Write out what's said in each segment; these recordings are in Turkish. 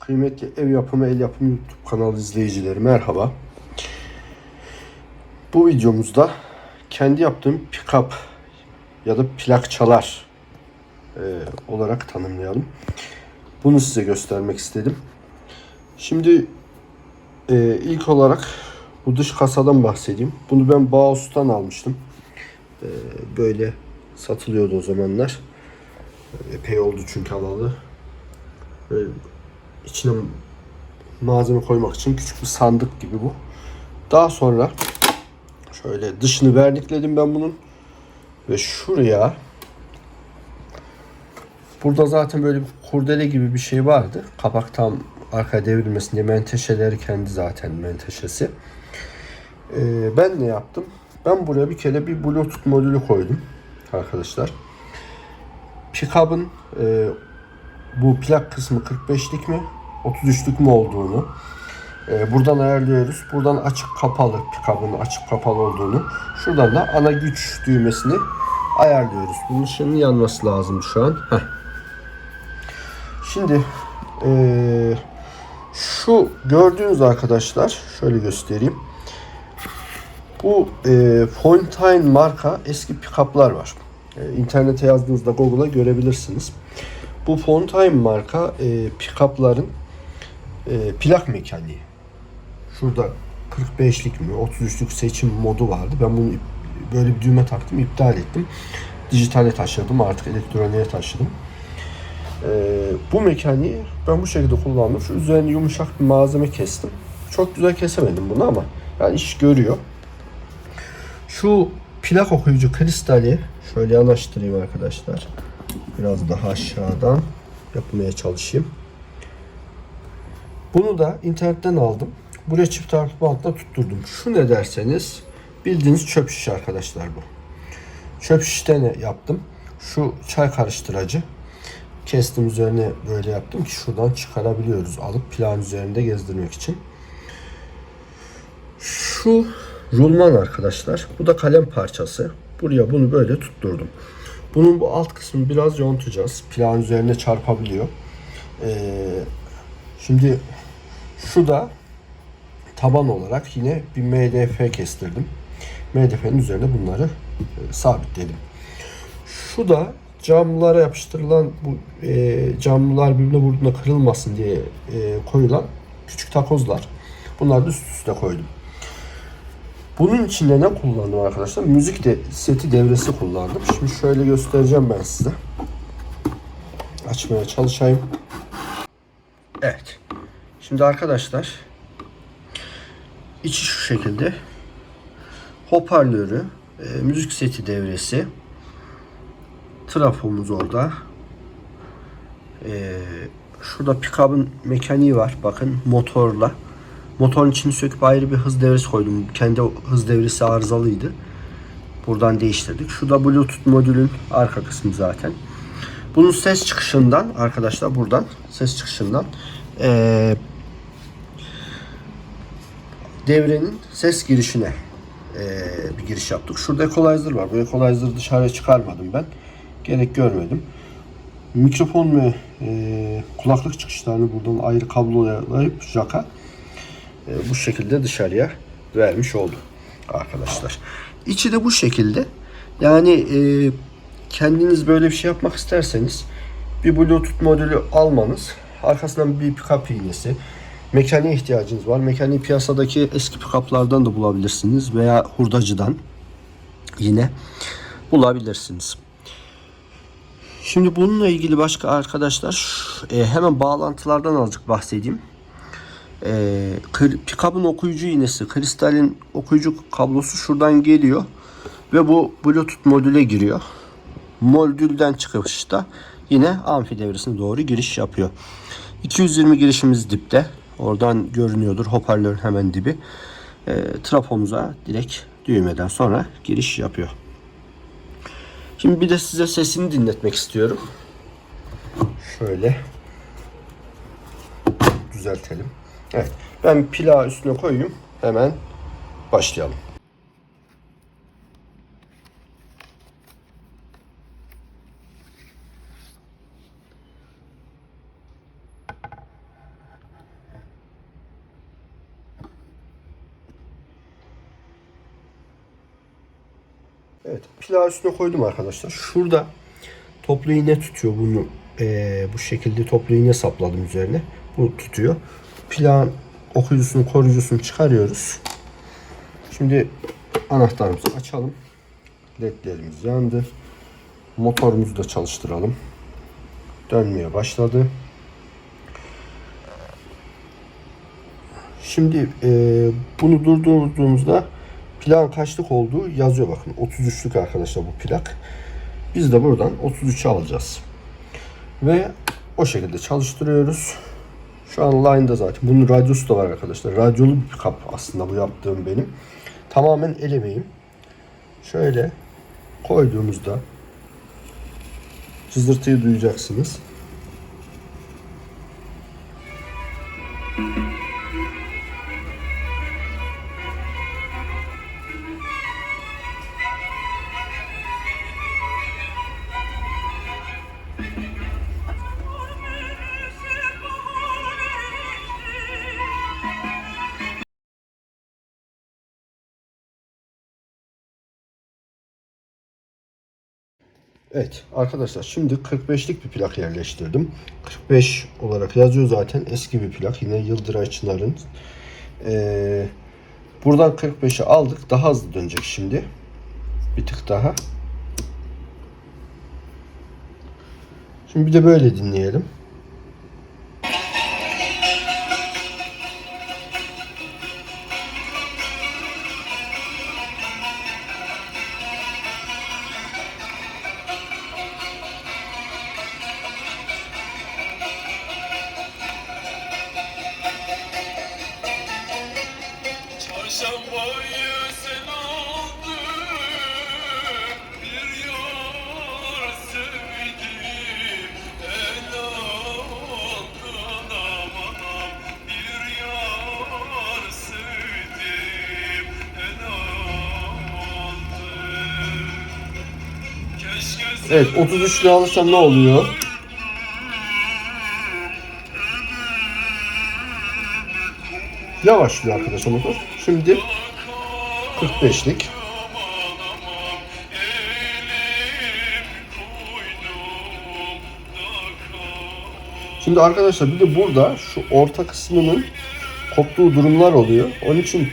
Kıymetli ev yapımı, el yapımı YouTube kanalı izleyicileri merhaba. Bu videomuzda kendi yaptığım pick-up ya da plakçalar e, olarak tanımlayalım. Bunu size göstermek istedim. Şimdi e, ilk olarak bu dış kasadan bahsedeyim. Bunu ben Bauhaus'tan almıştım. E, böyle satılıyordu o zamanlar. Epey oldu çünkü alalı. Böyle içine malzeme koymak için küçük bir sandık gibi bu. Daha sonra şöyle dışını vernikledim ben bunun. Ve şuraya burada zaten böyle bir kurdele gibi bir şey vardı. Kapak tam arkaya devrilmesin menteşeleri kendi zaten menteşesi. Ee, ben ne yaptım? Ben buraya bir kere bir bluetooth modülü koydum arkadaşlar. Pickup'ın e, bu plak kısmı 45'lik mi 33'lük mü olduğunu e, buradan ayarlıyoruz. Buradan açık kapalı pickup'ın açık kapalı olduğunu. Şuradan da ana güç düğmesini ayarlıyoruz. Bunun ışığının yanması lazım şu an. Heh. Şimdi e, şu gördüğünüz arkadaşlar şöyle göstereyim. Bu e, Fontaine marka eski pick-up'lar var. E, internete yazdığınızda Google'a görebilirsiniz. Bu Fontaine marka e, pick-up'ların e, plak mekaniği. Şurada 45'lik mi 33'lük seçim modu vardı. Ben bunu böyle bir düğme taktım, iptal ettim. Dijitale taşıdım, artık elektroniğe taşıdım. E, bu mekaniği ben bu şekilde kullandım. Şu üzerine yumuşak bir malzeme kestim. Çok güzel kesemedim bunu ama yani iş görüyor. Şu plak okuyucu kristali şöyle yanaştırayım arkadaşlar. Biraz daha aşağıdan yapmaya çalışayım. Bunu da internetten aldım. Buraya çift taraflı bantla tutturdum. Şu ne derseniz bildiğiniz çöp şiş arkadaşlar bu. Çöp şişten yaptım. Şu çay karıştırıcı. Kestim üzerine böyle yaptım ki şuradan çıkarabiliyoruz alıp plan üzerinde gezdirmek için. Şu rulman arkadaşlar. Bu da kalem parçası. Buraya bunu böyle tutturdum. Bunun bu alt kısmını biraz yontacağız. Plan üzerine çarpabiliyor. Ee, şimdi şu da taban olarak yine bir MDF kestirdim. MDF'nin üzerine bunları e, sabitledim. Şu da camlara yapıştırılan bu e, camlar birbirine vurduğunda kırılmasın diye e, koyulan küçük takozlar. Bunları da üst üste koydum. Bunun içinde ne kullandım arkadaşlar? Müzik de seti devresi kullandım. Şimdi şöyle göstereceğim ben size. Açmaya çalışayım. Evet. Şimdi arkadaşlar içi şu şekilde. Hoparlörü, e, müzik seti devresi, trafomuz orada. E, şurada pick-up'ın mekaniği var. Bakın motorla. Motorun içini söküp ayrı bir hız devresi koydum. Kendi hız devresi arızalıydı. Buradan değiştirdik. Şu da Bluetooth modülün arka kısmı zaten. Bunun ses çıkışından arkadaşlar buradan ses çıkışından eee, devrenin ses girişine eee, bir giriş yaptık. Şurada equalizer var. Bu equalizer'ı dışarıya çıkarmadım ben. Gerek görmedim. Mikrofon ve eee, kulaklık çıkışlarını buradan ayrı kablolayıp jaka e, bu şekilde dışarıya vermiş oldum arkadaşlar. İçi de bu şekilde. Yani e, kendiniz böyle bir şey yapmak isterseniz bir Bluetooth modülü almanız, arkasından bir pick-up iğnesi, mekaniğe ihtiyacınız var. Mekaniği piyasadaki eski pick-up'lardan da bulabilirsiniz veya hurdacıdan yine bulabilirsiniz. Şimdi bununla ilgili başka arkadaşlar e, hemen bağlantılardan azıcık bahsedeyim. E, pick-up'ın okuyucu iğnesi, kristalin okuyucu kablosu şuradan geliyor ve bu Bluetooth modüle giriyor. Modülden çıkışta yine amfi devresine doğru giriş yapıyor. 220 girişimiz dipte. Oradan görünüyordur hoparlörün hemen dibi. E, trafomuza direkt düğmeden sonra giriş yapıyor. Şimdi bir de size sesini dinletmek istiyorum. Şöyle düzeltelim. Evet. Ben pilav üstüne koyayım. Hemen başlayalım. Evet pilav üstüne koydum arkadaşlar. Şurada toplu iğne tutuyor bunu. Ee, bu şekilde toplu iğne sapladım üzerine. Bu tutuyor. Plağın okuyucusunu koruyucusunu çıkarıyoruz. Şimdi anahtarımızı açalım. ledlerimiz yandı. Motorumuzu da çalıştıralım. Dönmeye başladı. Şimdi e, bunu durdurduğumuzda plakın kaçlık olduğu yazıyor bakın. 33'lük arkadaşlar bu plak. Biz de buradan 33'ü alacağız. Ve o şekilde çalıştırıyoruz. Şu an line'da zaten. Bunun radyosu da var arkadaşlar. Radyolu bir kap aslında bu yaptığım benim. Tamamen el emeğim. Şöyle koyduğumuzda cızırtıyı duyacaksınız. Evet arkadaşlar şimdi 45'lik bir plak yerleştirdim. 45 olarak yazıyor zaten eski bir plak yine Yıldıray Çınar'ın. Ee, buradan 45'i aldık daha hızlı dönecek şimdi. Bir tık daha. Şimdi bir de böyle dinleyelim. Evet 33'lü alırsam ne oluyor? Yavaşlıyor arkadaşlar motor. Şimdi 45'lik. Şimdi arkadaşlar bir de burada şu orta kısmının koptuğu durumlar oluyor. Onun için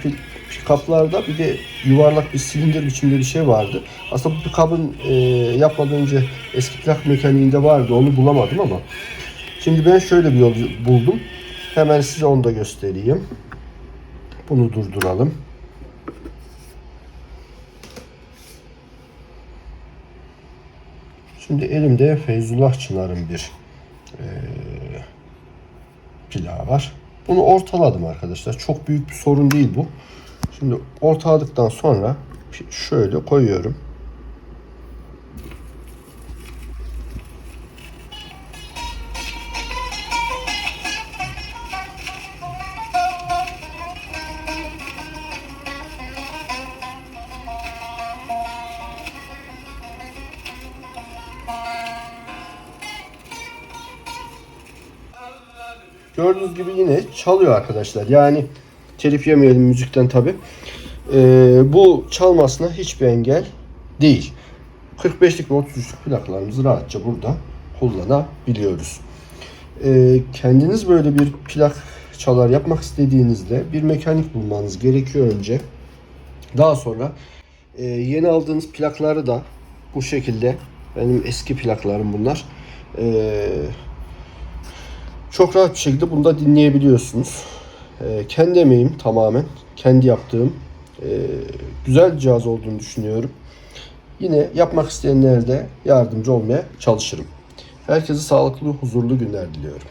pick-up'larda bir de yuvarlak bir silindir biçimde bir şey vardı. Aslında bu pick-up'ın e, yapmadan önce eski plak mekaniğinde vardı. Onu bulamadım ama. Şimdi ben şöyle bir yol buldum. Hemen size onu da göstereyim. Bunu durduralım. Şimdi elimde Feyzullah Çınar'ın bir eee plağı var. Bunu ortaladım arkadaşlar. Çok büyük bir sorun değil bu. Şimdi ortaladıktan sonra şöyle koyuyorum. Gördüğünüz gibi yine çalıyor arkadaşlar. Yani telif yemeyelim müzikten tabi. bu çalmasına hiçbir engel değil. 45'lik ve 33'lük plaklarımızı rahatça burada kullanabiliyoruz. Ee, kendiniz böyle bir plak çalar yapmak istediğinizde bir mekanik bulmanız gerekiyor önce. Daha sonra e, yeni aldığınız plakları da bu şekilde benim eski plaklarım bunlar. Eee çok rahat bir şekilde bunu da dinleyebiliyorsunuz. Ee, kendi emeğim tamamen. Kendi yaptığım e, güzel cihaz olduğunu düşünüyorum. Yine yapmak isteyenlere de yardımcı olmaya çalışırım. Herkese sağlıklı, huzurlu günler diliyorum.